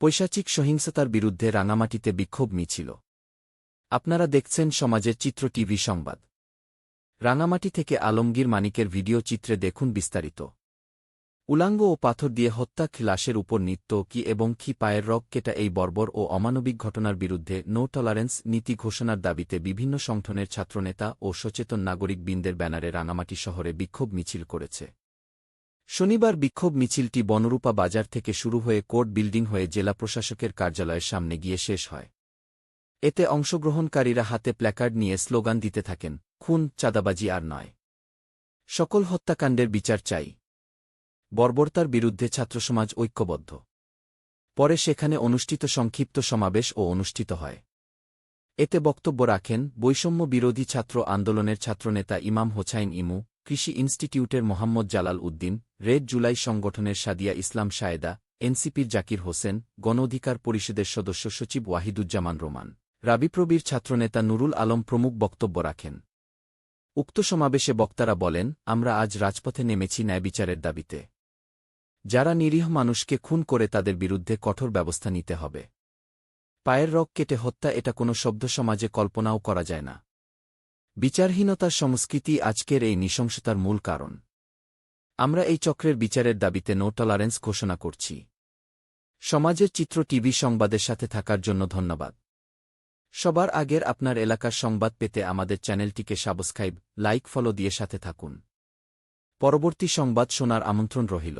পৈশাচিক সহিংসতার বিরুদ্ধে রাঙামাটিতে বিক্ষোভ মিছিল। আপনারা দেখছেন সমাজের চিত্র টিভি সংবাদ। রাঙামাটি থেকে আলমগীর মানিকের ভিডিও চিত্রে দেখুন বিস্তারিত। উলাঙ্গ ও পাথর দিয়ে হত্যা, খিলাসের উপর নিত্য, কি এবং কি পায়ের রক কেটা এই বর্বর ও অমানবিক ঘটনার বিরুদ্ধে নো টলারেন্স নীতি ঘোষণার দাবিতে বিভিন্ন সংগঠনের ছাত্রনেতা ও সচেতন নাগরিক বৃন্দের ব্যানারে রাঙামাটি শহরে বিক্ষোভ মিছিল করেছে। শনিবার বিক্ষোভ মিছিলটি বনরূপা বাজার থেকে শুরু হয়ে কোর্ট বিল্ডিং হয়ে জেলা প্রশাসকের কার্যালয়ের সামনে গিয়ে শেষ হয়। এতে অংশগ্রহণকারীরা হাতে প্ল্যাকার্ড নিয়ে স্লোগান দিতে থাকেন, খুন, চাঁদাবাজি আর নয়। সকল হত্যাকাণ্ডের বিচার চাই। বর্বরতার বিরুদ্ধে ছাত্রসমাজ ঐক্যবদ্ধ। পরে সেখানে অনুষ্ঠিত সংক্ষিপ্ত সমাবেশ ও অনুষ্ঠিত হয়। এতে বক্তব্য রাখেন বৈষম্য বিরোধী ছাত্র আন্দোলনের ছাত্রনেতা ইমাম হোসাইন ইমু কৃষি ইনস্টিটিউটের মোহাম্মদ জালাল উদ্দিন, রেড জুলাই সংগঠনের সাদিয়া ইসলাম শায়েদা এনসিপির জাকির হোসেন, গণ অধিকার পরিষদের সদস্য সচিব ওয়াহিদুজ্জামান রোমান রাবিপ্রবীর ছাত্রনেতা নুরুল আলম প্রমুখ বক্তব্য রাখেন। উক্ত সমাবেশে বক্তারা বলেন, আমরা আজ রাজপথে নেমেছি ন্যায় বিচারের দাবিতে। যারা নিরীহ মানুষকে খুন করে তাদের বিরুদ্ধে কঠোর ব্যবস্থা নিতে হবে। পায়ের রক কেটে হত্যা এটা কোনো শব্দ সমাজে কল্পনাও করা যায় না। বিচারহীনতার সংস্কৃতি আজকের এই নৃশংসতার মূল কারণ। আমরা এই চক্রের বিচারের দাবিতে নো টলারেন্স ঘোষণা করছি। সমাজের চিত্র টিভি সংবাদের সাথে থাকার জন্য ধন্যবাদ। সবার আগের আপনার এলাকার সংবাদ পেতে আমাদের চ্যানেলটিকে সাবস্ক্রাইব, লাইক, ফলো দিয়ে সাথে থাকুন। পরবর্তী সংবাদ শোনার আমন্ত্রণ রহিল